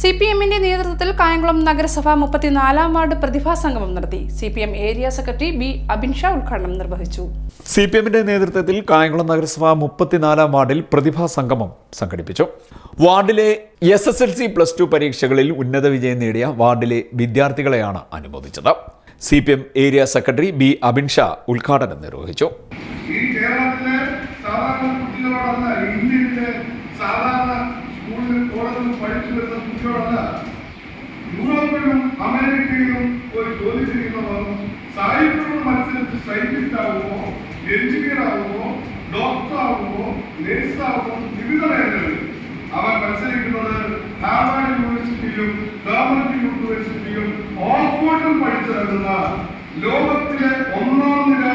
C P എമ്മിന്റെ നേതൃത്വത്തിൽ കായംകുളം നഗരസഭ മുപ്പത്തിനാലാം വാർഡ് പ്രതിഭാ സംഗമം നടത്തി. C P M area secretary B Abinsha ഉദ്ഘാടനം നിർവഹിച്ചു. സി പി എമ്മിന്റെ നേതൃത്വത്തിൽ കായംകുളം നഗരസഭ മുപ്പത്തിനാലാം വാർഡിൽ പ്രതിഭാ സംഗമം സംഘടിപ്പിച്ചു. വാർഡിലെ S S L C plus two പരീക്ഷകളിൽ ഉന്നത വിജയം നേടിയ വാർഡിലെ വിദ്യാർത്ഥികളെയാണ് അനുമോദിച്ചത്. C P M area secretary B Abinsha ഉദ്ഘാടനം നിർവഹിച്ചു. ഈ കേരളത്തിലെ സാധാരണ കുട്ടികളോടല്ല ഇന്ത്യയിലെ സാധാരണ സ്കൂളിലും കോളേജിലും പഠിച്ചു വരുന്ന കുട്ടികളോടല്ല യൂറോപ്പിലും അമേരിക്കയിലും ഒരു ജോലി ചെയ്യുന്നവർ സാഹിത്യത്തോട് മത്സരിച്ച് സയന്റിസ്റ്റ് ആകുമോ എഞ്ചിനീയർ ആകുമോ ഡോക്ടർ ആകുമോ നേഴ്സ് ആകുമോ വിവിധ മേഖലകളിൽ അവൻ മത്സരിക്കുന്നത് ഹാർവാർഡ് യൂണിവേഴ്സിറ്റിയിലും ഗവൺമെന്റ് യൂണിവേഴ്സിറ്റിയിലും ഓക്സ്ഫോർഡിലും പഠിച്ചിറങ്ങുന്ന ലോകത്തിലെ ഒന്നാം നിര യൂണിവേഴ്സിറ്റികളിൽ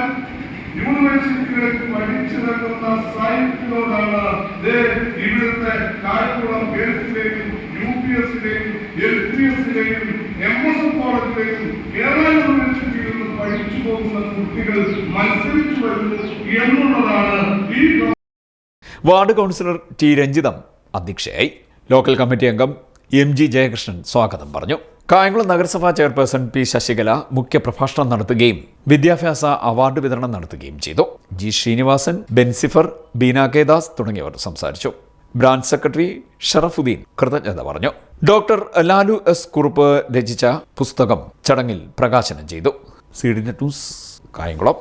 പഠിച്ചിറങ്ങുന്ന സയൻസിനോടാണ് ദേ ഇവിടുത്തെ കായംകുളം ഗേൾസിലെയും യു പി എസിലെയും എൽ പി എസിലെയും എം എസ് എം കോളേജിലെയും കേരള യൂണിവേഴ്സിറ്റിയിൽ പഠിച്ചു പോകുന്ന കുട്ടികൾ മത്സരിച്ചു വരുന്നു എന്നുള്ളതാണ് ഈ വാർഡ് കൗൺസിലർ ടി രഞ്ജിതം അധ്യക്ഷയായി. ലോക്കൽ കമ്മിറ്റി അംഗം എം ജി ജയകൃഷ്ണൻ സ്വാഗതം പറഞ്ഞു. കായംകുളം നഗരസഭാ ചെയർപേഴ്സൺ പി ശശികല മുഖ്യപ്രഭാഷണം നടത്തുകയും വിദ്യാഭ്യാസ അവാർഡ് വിതരണം നടത്തുകയും ചെയ്തു. ജി ശ്രീനിവാസൻ ബെൻസിഫർ ബീന കെ ദാസ് തുടങ്ങിയവർ സംസാരിച്ചു. ബ്രാഞ്ച് സെക്രട്ടറി ഷറഫുദ്ദീൻ കൃതജ്ഞത പറഞ്ഞു. ഡോക്ടർ ലാലു എസ് കുറുപ്പ് രചിച്ച പുസ്തകം ചടങ്ങിൽ പ്രകാശനം ചെയ്തു. C news Kayamkulam.